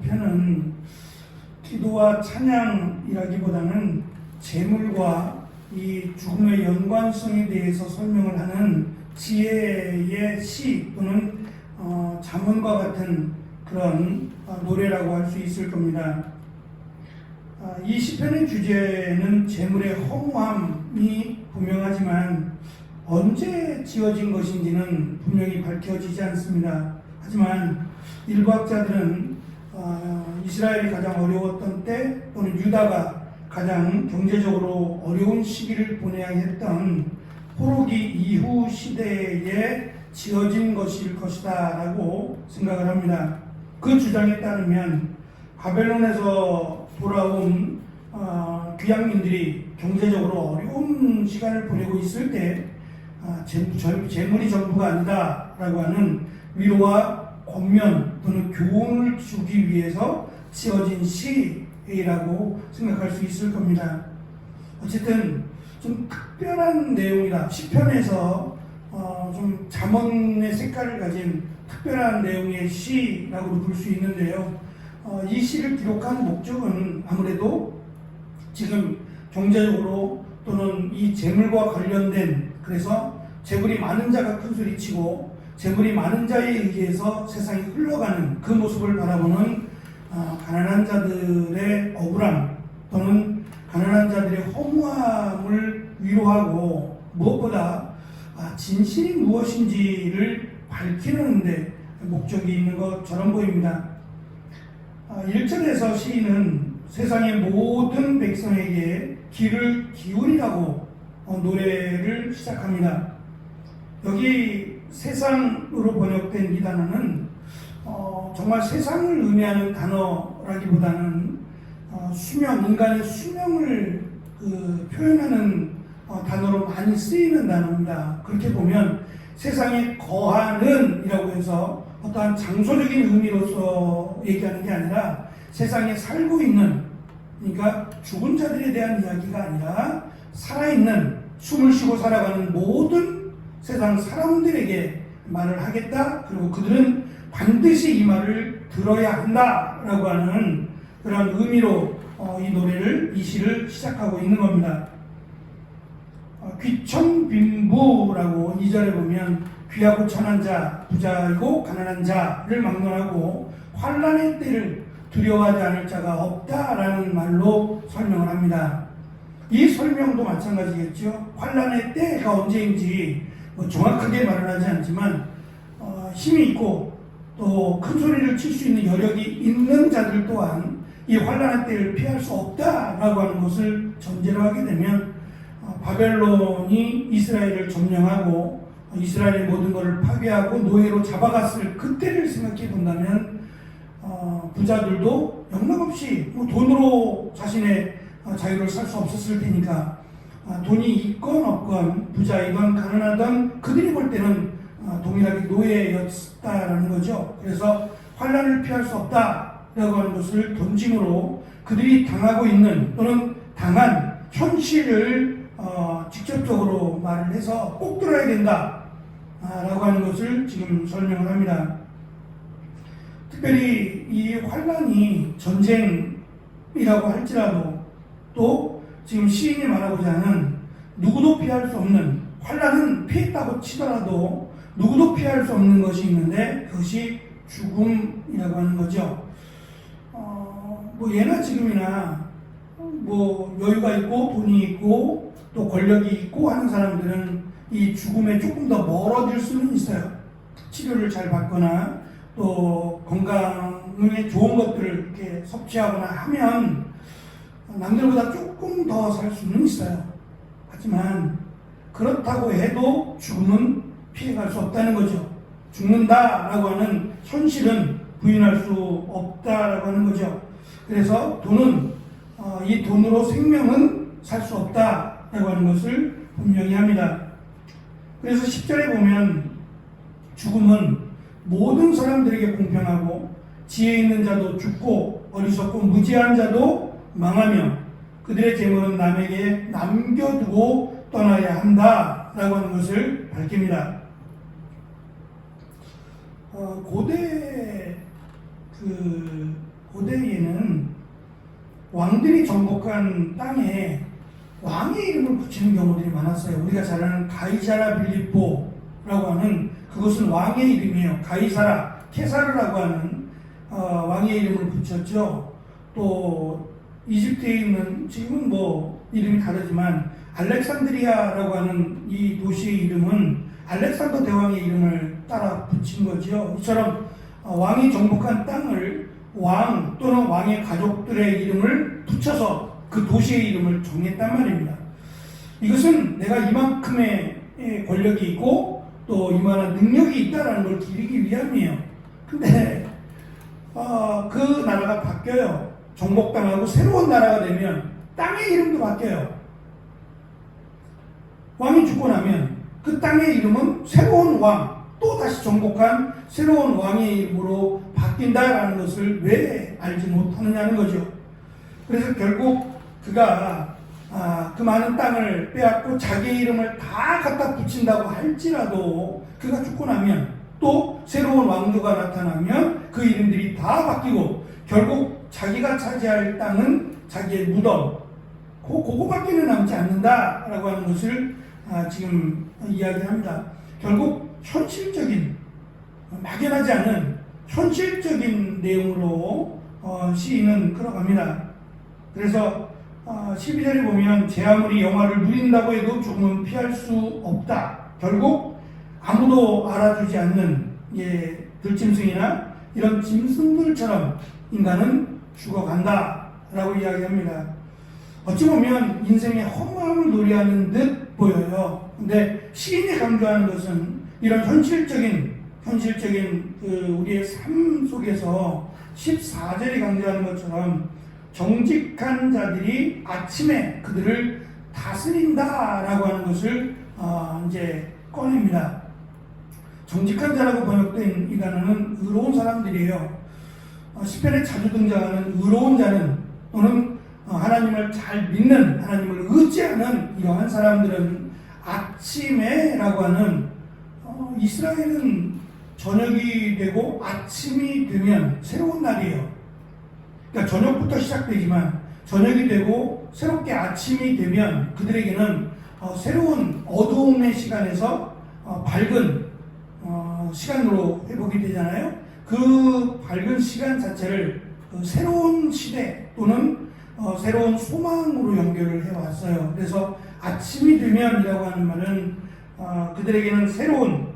편은 기도와 찬양이라기보다는 재물과 이 죽음의 연관성에 대해서 설명을 하는 지혜의 시 또는 어, 잠언과 같은 그런 어, 노래라고 할 수 있을 겁니다. 아, 이 시편의 주제는 재물의 허무함이 분명하지만 언제 지어진 것인지는 분명히 밝혀지지 않습니다. 하지만 일부 학자들은 어, 이스라엘이 가장 어려웠던 때 또는 유다가 가장 경제적으로 어려운 시기를 보내야 했던 포로기 이후 시대에 지어진 것일 것이다 라고 생각을 합니다. 그 주장에 따르면 바벨론에서 돌아온 어, 귀양민들이 경제적으로 어려운 시간을 보내고 있을 때 아, 재물이 전부가 아니다 라고 하는 위로와 권면 또는 교훈을 주기 위해서 지어진 시라고 생각할 수 있을 겁니다. 어쨌든 좀 특별한 내용이다. 시편에서 어, 좀 잠언의 색깔을 가진 특별한 내용의 시라고 볼수 있는데요. 어, 이 시를 기록한 목적은 아무래도 지금 경제적으로 또는 이 재물과 관련된 그래서 재물이 많은 자가 큰 소리치고 재물이 많은 자에 의해서 세상이 흘러가는 그 모습을 바라보는 아, 가난한 자들의 억울함 또는 가난한 자들의 허무함을 위로하고 무엇보다 아, 진실이 무엇인지를 밝히는 데 목적이 있는 것처럼 보입니다. 아, 1절에서 시인은 세상의 모든 백성에게 귀를 기울이라고 어, 노래를 시작합니다. 여기 세상으로 번역된 이 단어는 어, 정말 세상을 의미하는 단어라기보다는 어, 수명, 인간의 수명을 그, 표현하는 어, 단어로 많이 쓰이는 단어입니다. 그렇게 보면 세상에 거하는 이라고 해서 어떠한 장소적인 의미로서 얘기하는 게 아니라 세상에 살고 있는 그러니까 죽은 자들에 대한 이야기가 아니라 살아있는 숨을 쉬고 살아가는 모든 세상 사람들에게 말을 하겠다. 그리고 그들은 반드시 이 말을 들어야 한다라고 하는 그런 의미로 어, 이 노래를 이 시를 시작하고 있는 겁니다. 어, 귀천빈부라고 이절에 보면 귀하고 천한 자, 부자이고 가난한 자를 막론하고 환란의 때를 두려워하지 않을 자가 없다라는 말로 설명을 합니다. 이 설명도 마찬가지겠죠. 환란의 때가 언제인지 뭐 정확하게 말을 하지 않지만 어, 힘이 있고 또 큰 소리를 칠 수 있는 여력이 있는 자들 또한 이 환란의 때를 피할 수 없다라고 하는 것을 전제로 하게 되면 어, 바벨론이 이스라엘을 점령하고 어, 이스라엘의 모든 것을 파괴하고 노예로 잡아갔을 그때를 생각해 본다면 어, 부자들도 영락없이 뭐 돈으로 자신의 어, 자유를 살 수 없었을 테니까 아, 돈이 있건 없건 부자이건 가난하던 그들이 볼 때는 아, 동일하게 노예였다라는 거죠. 그래서 환란을 피할 수 없다라고 하는 것을 돈짐으로 그들이 당하고 있는 또는 당한 현실을 어, 직접적으로 말을 해서 꼭 들어야 된다라고 하는 것을 지금 설명을 합니다. 특별히 이 환란이 전쟁이라고 할지라도 또 지금 시인이 말하고자 하는 누구도 피할 수 없는 환란은 피했다고 치더라도 누구도 피할 수 없는 것이 있는데 그것이 죽음이라고 하는 거죠. 어, 뭐 예나 지금이나 뭐 여유가 있고 돈이 있고 또 권력이 있고 하는 사람들은 이 죽음에 조금 더 멀어질 수는 있어요. 치료를 잘 받거나 또 건강에 좋은 것들을 이렇게 섭취하거나 하면 남들보다 조금 더 살 수는 있어요. 하지만 그렇다고 해도 죽음은 피해갈 수 없다는 거죠. 죽는다라고 하는 현실은 부인할 수 없다라고 하는 거죠. 그래서 돈은 어, 이 돈으로 생명은 살 수 없다라고 하는 것을 분명히 합니다. 그래서 10절에 보면 죽음은 모든 사람들에게 공평하고 지혜 있는 자도 죽고 어리석고 무지한 자도 망하며 그들의 재물은 남에게 남겨두고 떠나야 한다라고 하는 것을 밝힙니다. 어, 고대 그 고대에는 왕들이 정복한 땅에 왕의 이름을 붙이는 경우들이 많았어요. 우리가 잘 아는 가이사라 빌립보라고 하는 그것은 왕의 이름이에요. 가이사라 케사르라고 하는 어, 왕의 이름을 붙였죠. 또 이집트에 있는 지금은 뭐 이름이 다르지만 알렉산드리아라고 하는 이 도시의 이름은 알렉산더 대왕의 이름을 따라 붙인 거죠. 이처럼 어, 왕이 정복한 땅을 왕 또는 왕의 가족들의 이름을 붙여서 그 도시의 이름을 정했단 말입니다. 이것은 내가 이만큼의 예, 권력이 있고 또 이만한 능력이 있다는 걸 기리기 위함이에요. 근데 어, 그 나라가 바뀌어요. 정복당하고 새로운 나라가 되면 땅의 이름도 바뀌어요. 왕이 죽고 나면 그 땅의 이름은 새로운 왕, 또 다시 정복한 새로운 왕의 이름으로 바뀐다라는 것을 왜 알지 못하느냐는 거죠. 그래서 결국 그가 아, 그 많은 땅을 빼앗고 자기 이름을 다 갖다 붙인다고 할지라도 그가 죽고 나면 또 새로운 왕조가 나타나면 그 이름들이 다 바뀌고 결국 자기가 차지할 땅은 자기의 무덤 그, 그거밖에는 남지 않는다라고 하는 것을 아, 지금 이야기합니다. 결국 현실적인 막연하지 않은 현실적인 내용으로 어, 시인은 끌어갑니다. 그래서 어, 12절에 보면 제 아무리 영화를 누린다고 해도 조금은 피할 수 없다. 결국 아무도 알아주지 않는 예, 들짐승이나 이런 짐승들처럼 인간은 죽어간다 라고 이야기합니다. 어찌 보면 인생의 허무함을 노래하는 듯 보여요. 근데 시인이 강조하는 것은 이런 현실적인 현실적인 그 우리의 삶 속에서 14절이 강조하는 것처럼 정직한 자들이 아침에 그들을 다스린다라고 하는 것을 어 이제 꺼냅니다. 정직한 자라고 번역된 이 단어는 의로운 사람들이에요. 어, 시편에 자주 등장하는 의로운 자는 또는 어, 하나님을 잘 믿는 하나님을 의지하는 이러한 사람들은 아침에라고 하는 어, 이스라엘은 저녁이 되고 아침이 되면 새로운 날이에요. 그러니까 저녁부터 시작되지만 저녁이 되고 새롭게 아침이 되면 그들에게는 어, 새로운 어두움의 시간에서 어, 밝은 어, 시간으로 회복이 되잖아요. 그 밝은 시간 자체를 그 새로운 시대 또는 어, 새로운 소망으로 연결을 해왔어요. 그래서 아침이 되면이라고 하는 말은 어, 그들에게는 새로운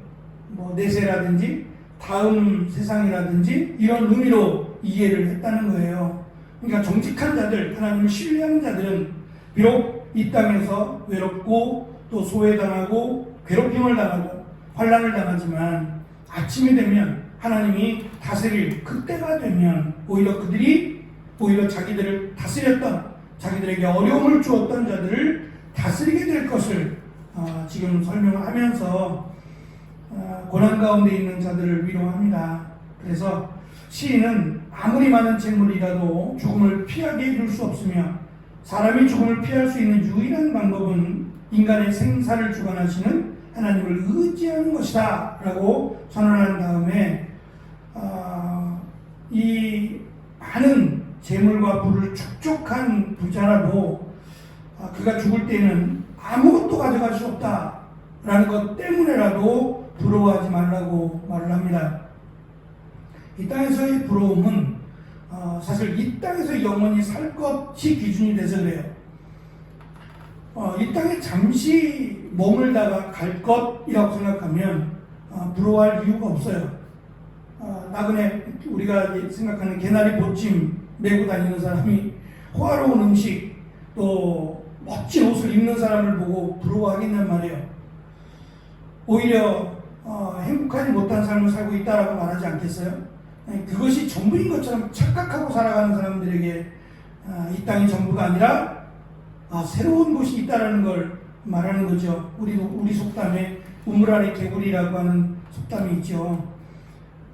뭐 내세라든지 다음 세상이라든지 이런 의미로 이해를 했다는 거예요. 그러니까 정직한 자들, 하나님을 신뢰하는 자들은 비록 이 땅에서 외롭고 또 소외당하고 괴롭힘을 당하고 환란을 당하지만 아침이 되면 하나님이 다스릴 그때가 되면 오히려 그들이 오히려 자기들을 다스렸던 자기들에게 어려움을 주었던 자들을 다스리게 될 것을 어, 지금 설명하면서 어, 고난 가운데 있는 자들을 위로합니다. 그래서 시인은 아무리 많은 재물이라도 죽음을 피하게 해줄 수 없으며 사람이 죽음을 피할 수 있는 유일한 방법은 인간의 생사를 주관하시는 하나님을 의지하는 것이다 라고 선언한 다음에 어, 이 많은 재물과 부를 축적한 부자라도 어, 그가 죽을 때는 아무것도 가져갈 수 없다라는 것 때문에라도 부러워하지 말라고 말을 합니다. 이 땅에서의 부러움은 어, 사실 이 땅에서 영원히 살 것이 기준이 돼서 그래요. 어, 이 땅에 잠시 머물다가 갈 것이라고 생각하면 어, 부러워할 이유가 없어요. 어, 나그네 우리가 생각하는 개나리 보찜 메고 다니는 사람이 호화로운 음식 또 멋진 옷을 입는 사람을 보고 부러워하겠냔 말이에요. 오히려 어, 행복하지 못한 삶을 살고 있다라고 말하지 않겠어요? 네, 그것이 전부인 것처럼 착각하고 살아가는 사람들에게 아, 이 땅이 전부가 아니라 아, 새로운 곳이 있다라는 걸 말하는 거죠. 우리 우리 속담에 우물 안에 개구리라고 하는 속담이 있죠.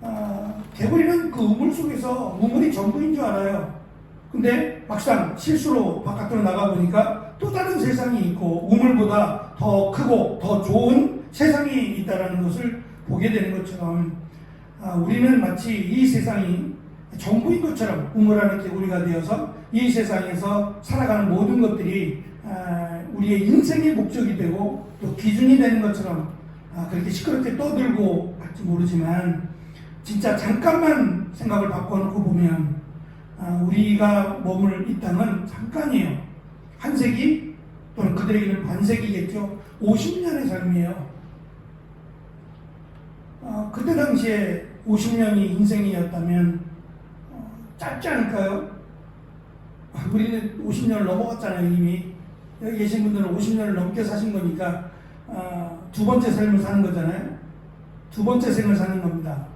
아, 개구리는 그 우물 속에서 우물이 전부인 줄 알아요. 근데 막상 실수로 바깥으로 나가 보니까 또 다른 세상이 있고 우물보다 더 크고 더 좋은 세상이 있다라는 것을 보게 되는 것처럼 아, 우리는 마치 이 세상이 전부인 것처럼 우물 안에 개구리가 되어서 이 세상에서 살아가는 모든 것들이 아, 우리의 인생의 목적이 되고 또 기준이 되는 것처럼 아, 그렇게 시끄럽게 떠들고 할지 모르지만 진짜 잠깐만 생각을 바꿔놓고 보면 아, 우리가 머물 이 땅은 잠깐이에요. 한 세기 또는 그들에게는 반세기겠죠. 50년의 삶이에요. 어, 그때 당시에 50년이 인생이었다면 어, 짧지 않을까요? 우리는 50년을 넘어갔잖아요 이미 여기 계신 분들은 50년을 넘게 사신 거니까 어, 두 번째 삶을 사는 거잖아요 두 번째 생을 사는 겁니다 아,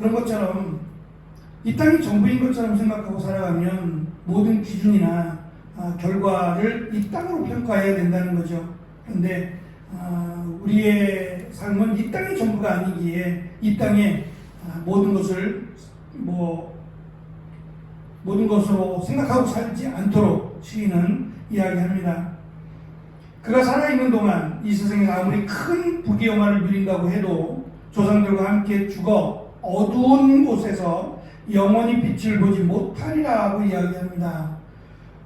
그런 것처럼 이 땅이 전부인 것처럼 생각하고 살아가면 모든 기준이나 아, 결과를 이 땅으로 평가해야 된다는 거죠 그런데 아, 우리의 삶은 이 땅이 전부가 아니기에 이 땅에 아, 모든 것을 뭐 모든 것으로 생각하고 살지 않도록 시인은 이야기합니다. 그가 살아있는 동안 이 세상에 아무리 큰 부귀영화를 누린다고 해도 조상들과 함께 죽어 어두운 곳에서 영원히 빛을 보지 못하리라고 이야기합니다.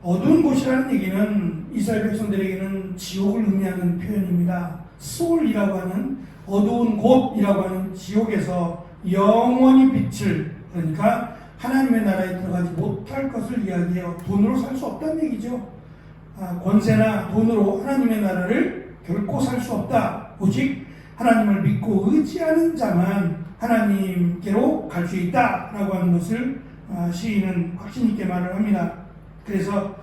어두운 곳이라는 얘기는 이스라엘 백성들에게는 지옥을 의미하는 표현입니다. 소울이라고 하는 어두운 곳이라고 하는 지옥에서 영원히 빛을 그러니까 하나님의 나라에 들어가지 못할 것을 이야기해요. 돈으로 살 수 없다는 얘기죠. 아, 권세나 돈으로 하나님의 나라를 결코 살 수 없다. 오직 하나님을 믿고 의지하는 자만 하나님께로 갈 수 있다라고 하는 것을 아, 시인은 확신 있게 말을 합니다. 그래서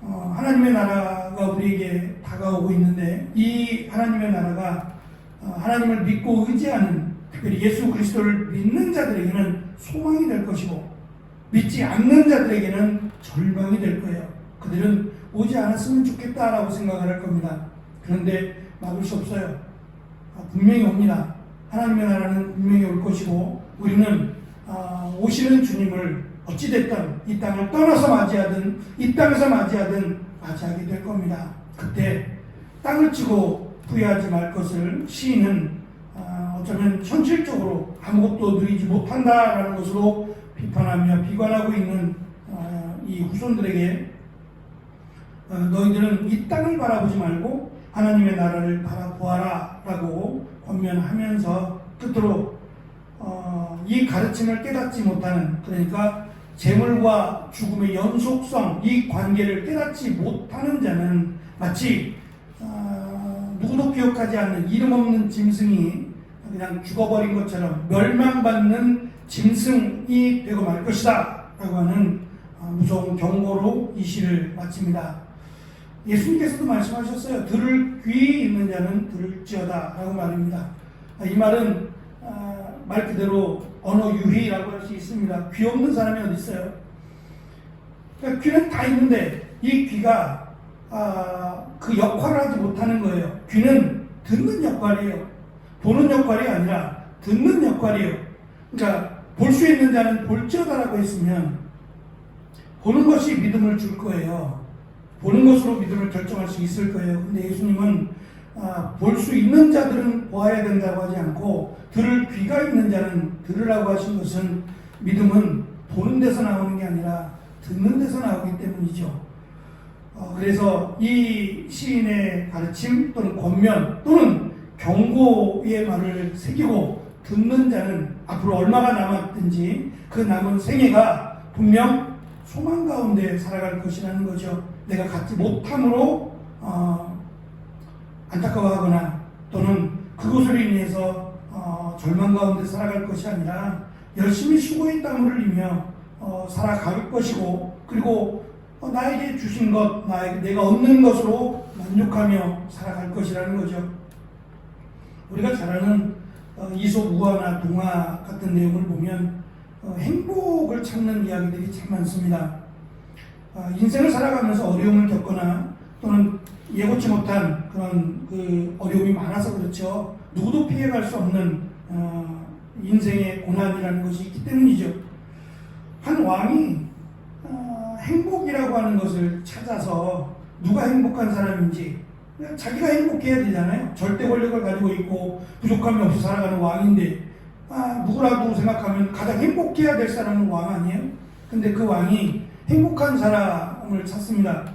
어, 하나님의 나라가 우리에게 다가오고 있는데 이 하나님의 나라가 어, 하나님을 믿고 의지하는 특별히 예수 그리스도를 믿는 자들에게는 소망이 될 것이고 믿지 않는 자들에게는 절망이 될 거예요. 그들은 오지 않았으면 좋겠다라고 생각을 할 겁니다. 그런데 막을 수 없어요. 아, 분명히 옵니다. 하나님의 나라는 분명히 올 것이고 우리는 아, 오시는 주님을 어찌됐든 이 땅을 떠나서 맞이하든 이 땅에서 맞이하든 맞이하게 될 겁니다. 그때 땅을 치고 후회하지 말 것을 시인은 아, 어쩌면 현실적으로 아무것도 누리지 못한다라는 것으로 비판하며 비관하고 있는 아, 이 후손들에게 어, 너희들은 이 땅을 바라보지 말고 하나님의 나라를 바라보아라 라고 권면하면서 끝으로 어, 이 가르침을 깨닫지 못하는 그러니까 재물과 죽음의 연속성 이 관계를 깨닫지 못하는 자는 마치 어, 누구도 기억하지 않는 이름 없는 짐승이 그냥 죽어버린 것처럼 멸망받는 짐승이 되고 말 것이다 라고 하는 어, 무서운 경고로 이 시를 마칩니다. 예수님께서도 말씀하셨어요. 들을 귀 있는 자는 들을지어다 라고 말입니다. 아, 이 말은 아, 말 그대로 언어 유희라고 할 수 있습니다. 귀 없는 사람이 어디 있어요? 그러니까 귀는 다 있는데 이 귀가 아, 그 역할을 하지 못하는 거예요. 귀는 듣는 역할이에요. 보는 역할이 아니라 듣는 역할이에요. 그러니까 볼 수 있는 자는 볼지어다라고 했으면 보는 것이 믿음을 줄 거예요. 보는 것으로 믿음을 결정할 수 있을 거예요. 근데 예수님은 아, 볼 수 있는 자들은 보아야 된다고 하지 않고 들을 귀가 있는 자는 들으라고 하신 것은 믿음은 보는 데서 나오는 게 아니라 듣는 데서 나오기 때문이죠. 어, 그래서 이 시인의 가르침 또는 권면 또는 경고의 말을 새기고 듣는 자는 앞으로 얼마가 남았든지 그 남은 생애가 분명 소망 가운데 살아갈 것이라는 거죠. 내가 갖지 못함으로 어, 안타까워하거나 또는 그것으로 인해서 어, 절망 가운데 살아갈 것이 아니라 열심히 수고의 땀을 흘리며 어, 살아갈 것이고 그리고 어, 나에게 주신 것, 나에게 내가 얻는 것으로 만족하며 살아갈 것이라는 거죠. 우리가 잘 아는 어, 이솝 우화나 동화 같은 내용을 보면 어, 행복을 찾는 이야기들이 참 많습니다. 어, 인생을 살아가면서 어려움을 겪거나 또는 예고치 못한 그런 그 어려움이 많아서 그렇죠. 누구도 피해갈 수 없는 어, 인생의 고난이라는 것이 있기 때문이죠. 한 왕이 어, 행복이라고 하는 것을 찾아서 누가 행복한 사람인지 자기가 행복해야 되잖아요. 절대 권력을 가지고 있고 부족함이 없이 살아가는 왕인데 아, 누구라도 생각하면 가장 행복해야 될 사람은 왕 아니에요? 근데 그 왕이 행복한 사람을 찾습니다.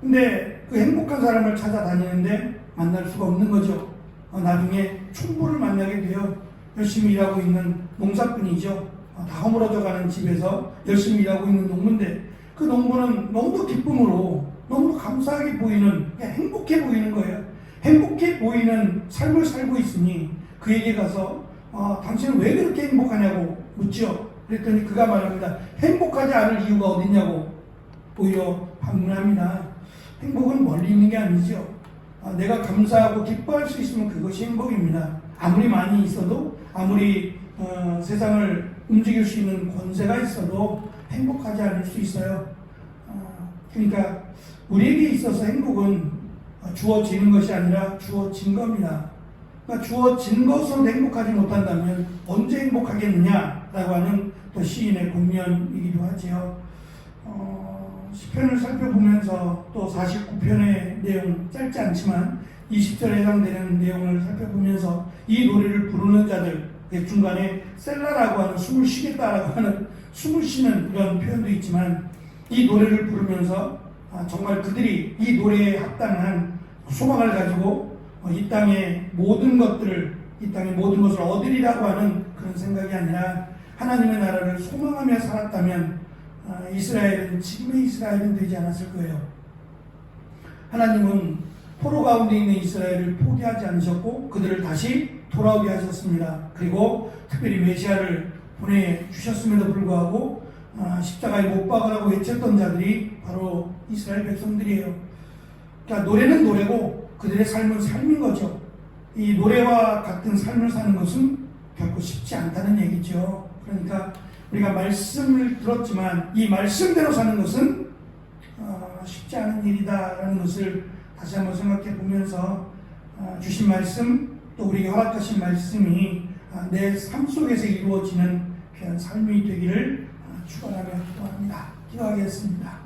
근데 그 행복한 사람을 찾아다니는데 만날 수가 없는 거죠. 어, 나중에 총부를 만나게 돼요. 열심히 일하고 있는 농사꾼이죠. 어, 다 허물어져 가는 집에서 열심히 일하고 있는 농부인데 그 농부는 너무도 기쁨으로 너무도 감사하게 보이는 행복해 보이는 거예요. 행복해 보이는 삶을 살고 있으니 그에게 가서 어, 당신은 왜 그렇게 행복하냐고 묻죠. 그랬더니 그가 말합니다. 행복하지 않을 이유가 어딨냐고 오히려 반문합니다. 행복은 멀리 있는 게 아니죠. 아, 내가 감사하고 기뻐할 수 있으면 그것이 행복입니다. 아무리 많이 있어도 아무리 어, 세상을 움직일 수 있는 권세가 있어도 행복하지 않을 수 있어요. 어, 그러니까 우리에게 있어서 행복은 어, 주어지는 것이 아니라 주어진 겁니다. 그러니까 주어진 것으로 행복하지 못한다면 언제 행복하겠느냐라고 하는 또 시인의 공면이기도 하지요. 어, 시편을 살펴보면서 또 49편의 내용 짧지 않지만 20절에 해당되는 내용을 살펴보면서 이 노래를 부르는 자들 그 중간에 셀라라고 하는 숨을 쉬겠다라고 하는 숨을 쉬는 이런 표현도 있지만 이 노래를 부르면서 아, 정말 그들이 이 노래에 합당한 소망을 가지고 어, 이 땅의 모든 것들을 이 땅의 모든 것을 얻으리라고 하는 그런 생각이 아니라 하나님의 나라를 소망하며 살았다면 아, 이스라엘은 지금의 이스라엘은 되지 않았을 거예요. 하나님은 포로 가운데 있는 이스라엘을 포기하지 않으셨고 그들을 다시 돌아오게 하셨습니다. 그리고 특별히 메시아를 보내주셨음에도 불구하고 아, 십자가에 못 박으라고 외쳤던 자들이 바로 이스라엘 백성들이에요. 그러니까 노래는 노래고 그들의 삶은 삶인 거죠. 이 노래와 같은 삶을 사는 것은 결코 쉽지 않다는 얘기죠. 그러니까 우리가 말씀을 들었지만 이 말씀대로 사는 것은 어, 쉽지 않은 일이다라는 것을 다시 한번 생각해 보면서 어, 주신 말씀 또 우리에게 허락하신 말씀이 어, 내삶 속에서 이루어지는 귀한 삶이 되기를 어, 축원하며 기도합니다. 기도하겠습니다.